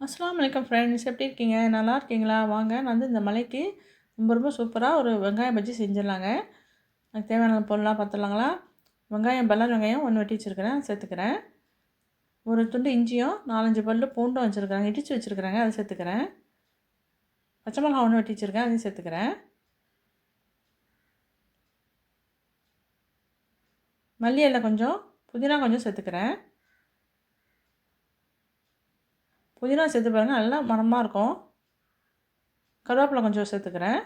அஸ்லாம் வலைக்கம் ஃப்ரெண்ட்ஸ் எப்படி இருக்கீங்க? நல்லா இருக்கீங்களா? வாங்க நான் வந்து இந்த மலைக்கு ரொம்ப ரொம்ப சூப்பராக ஒரு வெங்காயம் பஜ்ஜி செஞ்சிடலாங்க. அதுக்கு தேவையான பொருளாக பார்த்துடலாங்களா வெங்காயம் பல்லர் வெங்காயம் ஒன்று வெட்டி வச்சுருக்கிறேன் சேர்த்துக்கிறேன். ஒரு துண்டு இஞ்சியும் நாலஞ்சு பல்லு பூண்டும் வச்சுருக்கிறேன். இடித்து வச்சுருக்கிறேங்க அதை சேர்த்துக்கிறேன். பச்சை மிளகா ஒன்று வெட்டி வச்சுருக்கேன் அதையும் சேர்த்துக்கிறேன். மல்லி இலை கொஞ்சம் புதினா கொஞ்சம் சேர்த்துக்கிறேன். புதினா சேர்த்து பாருங்கள் நல்லா மணமாக இருக்கும். கருவேப்பிலை கொஞ்சம் சேர்த்துக்கிறேன்.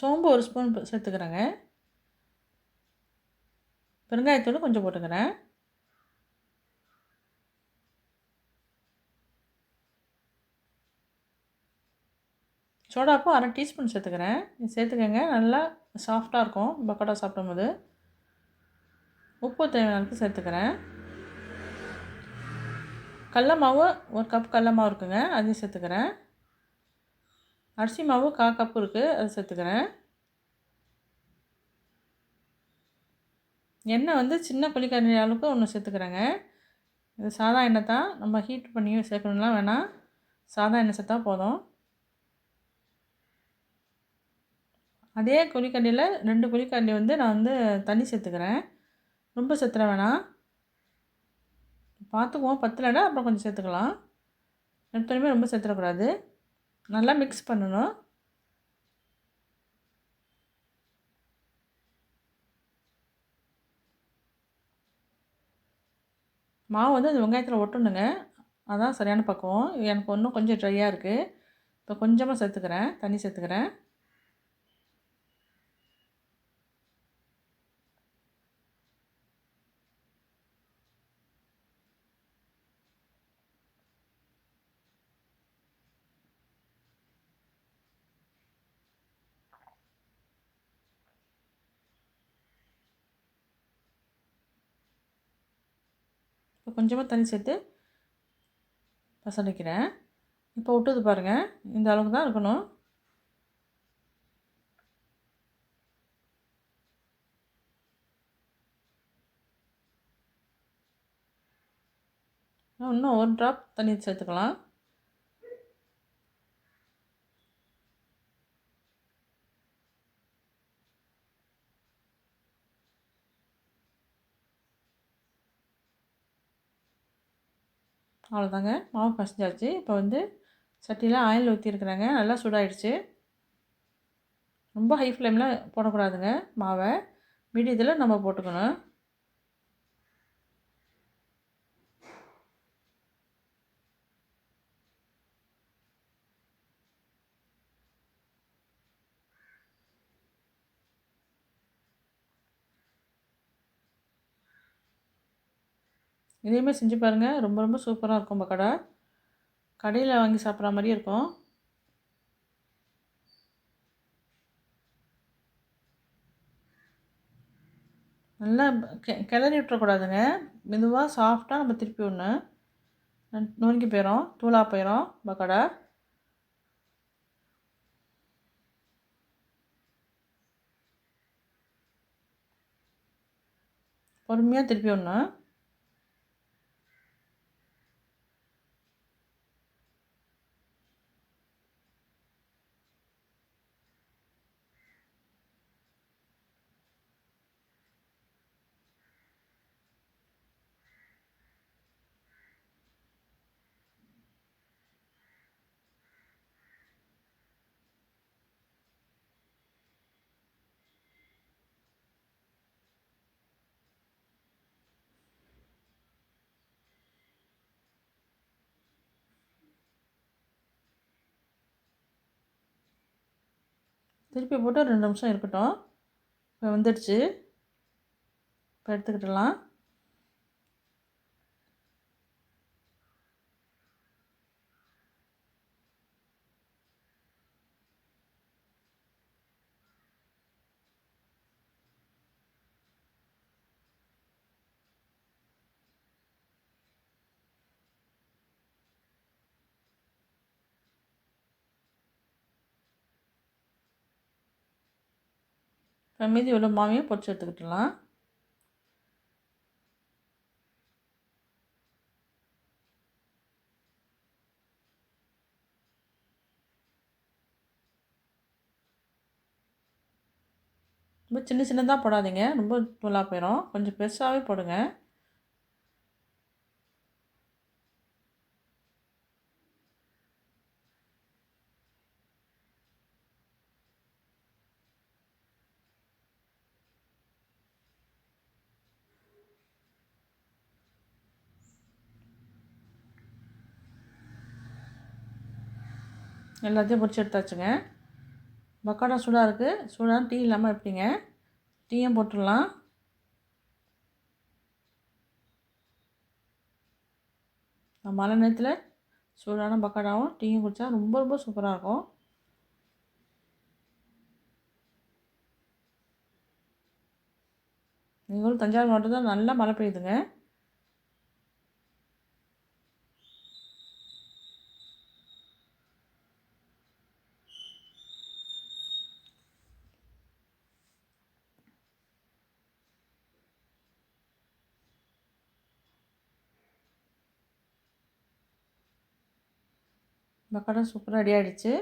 சோம்பு ஒரு ஸ்பூன் சேர்த்துக்கிறேங்க. பெருங்காயத்தூள் கொஞ்சம் போட்டுக்கிறேன். சோடாப்பும் அரை டீஸ்பூன் சேர்த்துக்கிறேன். சேர்த்துக்கங்க. நல்லா சாஃப்டாக இருக்கும். பக்கோடா சாப்பிடும்போது. உப்பு தேவையானது சேர்த்துக்கிறேன். கடல மாவு ஒரு கப் கடல மாவு இருக்குங்க. அதையும் சேர்த்துக்கிறேன். அரிசி மாவு கா கப்பு இருக்குது அதை சேர்த்துக்கிறேன். எண்ணெய் வந்து சின்ன குழிக்கரண்டி அளவுக்கு ஒன்று சேர்த்துக்கிறேங்க. இது சாதா எண்ணெய் தான். நம்ம ஹீட் பண்ணி சேர்க்கணும்லாம் வேணாம். சாதா எண்ணெய் சேர்த்தா போதும். அதே குழிக்கண்டியில் ரெண்டு குழிக்கண்டி வந்து நான் வந்து தண்ணி சேர்த்துக்கிறேன். ரொம்ப சேர்த்துற வேணாம். பார்த்துக்குவோம். பத்தலைன்னா அப்புறம் கொஞ்சம் சேர்த்துக்கலாம். எடுத்தோடனே ரொம்ப சேர்த்துடக்கூடாது. நல்லா மிக்ஸ் பண்ணணும். மாவு வந்து அந்த வெங்காயத்தில் ஒட்டணுங்க. அதான் சரியான பக்குவம். எனக்கு இன்னும் கொஞ்சம் ட்ரையாக இருக்குது இப்போ கொஞ்சமாக சேர்த்துக்கிறேன். தண்ணி சேர்த்துக்கிறேன். இப்போ கொஞ்சமாக தண்ணி சேர்த்து பசடிக்கிறேன் இப்போ விட்டுது பாருங்கள் இந்த அளவுக்கு தான் இருக்கணும். இன்னும் ஒரு ட்ராப் தண்ணி சேர்த்துக்கலாம். அவ்வளோதாங்க. மாவு பசஞ்சாச்சு. இப்போ வந்து சட்டியில் ஆயில் ஊற்றிருக்குறாங்க நல்லா சூடாயிடுச்சு. ரொம்ப ஹை ஃப்ளேமில் போடக்கூடாதுங்க மாவை. மீடியத்தில் நம்ம போட்டுக்கணும். இதேமாதிரி செஞ்சு பாருங்கள் ரொம்ப ரொம்ப சூப்பராக இருக்கும் பக்கோடா கடையில் வாங்கி சாப்பிட்ற மாதிரியே இருக்கும். நல்லா கெ கிளறி விட்டுறக்கூடாதுங்க. மெதுவாக சாஃப்டாக நம்ம திருப்பி ஒன்று நொறுங்கி போயிடும் தூளாக போயிடும் பக்கோடா பொறுமையாக திருப்பி ஒன்று திருப்பி போட்டு ரெண்டு நிமிஷம் இருக்கட்டும். இப்போ வந்துடுச்சு. இப்போ எடுத்துக்கிட்டலாம் இப்போ மீதி உள்ள மாவையும் பொரிச்சு எடுத்துக்கிட்டலாம். ரொம்ப சின்ன சின்னதாக போடாதீங்க. ரொம்ப தூளாக போயிடும் கொஞ்சம் பெருசாகவே போடுங்க. எல்லாத்தையும் பொறிச்சு எடுத்தாச்சுங்க. பக்கோடா சூடாக இருக்குது சூடாக டீ இல்லாமல் எப்படிங்க? டீயும் போட்டுடலாம். மழை நேரத்தில் சூடான பக்கோடாவும் டீயும் குடித்தா ரொம்ப ரொம்ப சூப்பராக இருக்கும். நீங்களும் தஞ்சாவூர் மாவட்டத்தில் நல்லா மழை பெய்யுதுங்க. பக்கோடா சூப்பராக ரெடி ஆகிடுச்சு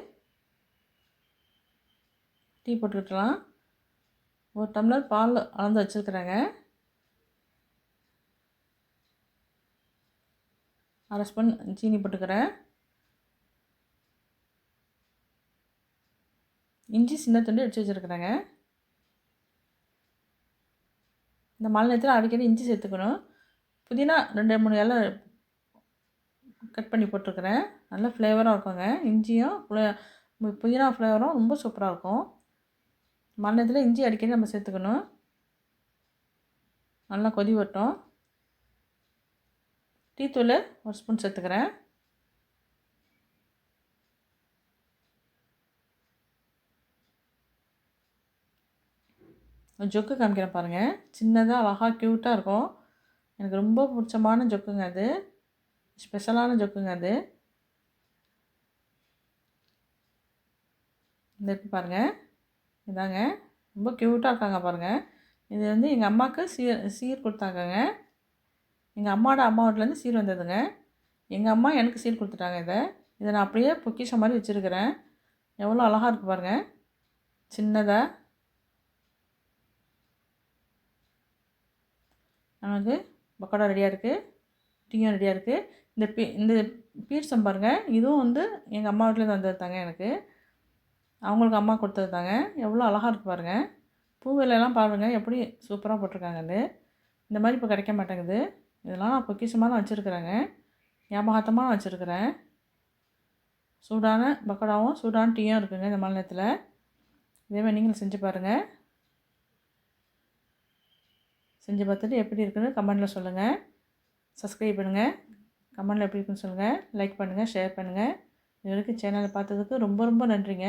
டீ போட்டுக்கிட்டலாம். ஒரு டம்ளர் பால் அளந்து வச்சுருக்குறேங்க. அரை ஸ்பூன் சீனி போட்டுக்கிறேன். இஞ்சி சின்ன துண்டு அடித்து வச்சுருக்குறேங்க. இந்த மழை நேரத்தில் அடிக்கடி இஞ்சி சேர்த்துக்கணும். புதினா ரெண்டு மூணு இலை கட் பண்ணி போட்டிருக்கிறேன். நல்ல ஃப்ளேவராக இருக்குங்க. இஞ்சியும் புதினா ஃப்ளேவரும் ரொம்ப சூப்பராக இருக்கும். மண்ணத்தில் இஞ்சி அடிக்கடி நம்ம சேர்த்துக்கணும். நல்லா கொதி வரட்டும். டீத்தூள் ஒரு ஸ்பூன் சேர்த்துக்கிறேன். ஜொக்கு காமிக்கிறேன் பாருங்கள் சின்னதாக அழகாக க்யூட்டாக இருக்கும். எனக்கு ரொம்ப பிடிச்சமான ஜொக்குங்க அது. ஸ்பெஷலான ஜொக்குங்க அது. இந்த பாருங்கள் இதாங்க. ரொம்ப க்யூட்டாக இருக்காங்க பாருங்கள் இது வந்து எங்கள் அம்மாவுக்கு சீர் சீர் கொடுத்தாங்கங்க. எங்கள் அம்மாவோட அம்மா வீட்டிலேருந்து சீர் வந்ததுங்க. எங்கள் அம்மா எனக்கு சீர் கொடுத்துட்டாங்க இதை. இதை நான் அப்படியே பொக்கிஷம் மாதிரி வச்சுருக்கிறேன். எவ்வளோ அழகாக இருக்குது பாருங்கள் சின்னதாக நமக்கு பக்கோடா ரெடியாக இருக்குது டீயும் ரெடியாக இருக்குது இந்த பீ இந்த பீர்சம் பாருங்கள் இதுவும் வந்து எங்கள் அம்மா வீட்டிலேருந்து வந்தது தாங்க எனக்கு. அவங்களுக்கு அம்மா கொடுத்தது தாங்க. எவ்வளோ அழகாக இருக்குது பாருங்கள் பூவிலெல்லாம் பாருங்கள் எப்படி சூப்பராக போட்டிருக்காங்கன்னு இந்த மாதிரி இப்போ கிடைக்க மாட்டேங்குது. இதெல்லாம் நான் பொக்கிஷமாக தான் வச்சுருக்குறேங்க. ஞாபகத்தமாக வச்சுருக்குறேன். சூடான பக்கோடாவும் சூடான டீயும் இருக்குங்க இந்த மழை நேரத்தில் இதேமாதிரி நீங்களும் செஞ்சு பாருங்கள் செஞ்சு பார்த்துட்டு எப்படி இருக்குன்னு கமெண்டில் சொல்லுங்கள் சப்ஸ்கிரைப் பண்ணுங்கள் கமெண்டில் எப்படி இருக்குன்னு சொல்லுங்கள் லைக் பண்ணுங்கள் ஷேர் பண்ணுங்கள் இது வரைக்கும் சேனலை பார்த்ததுக்கு ரொம்ப ரொம்ப நன்றிங்க.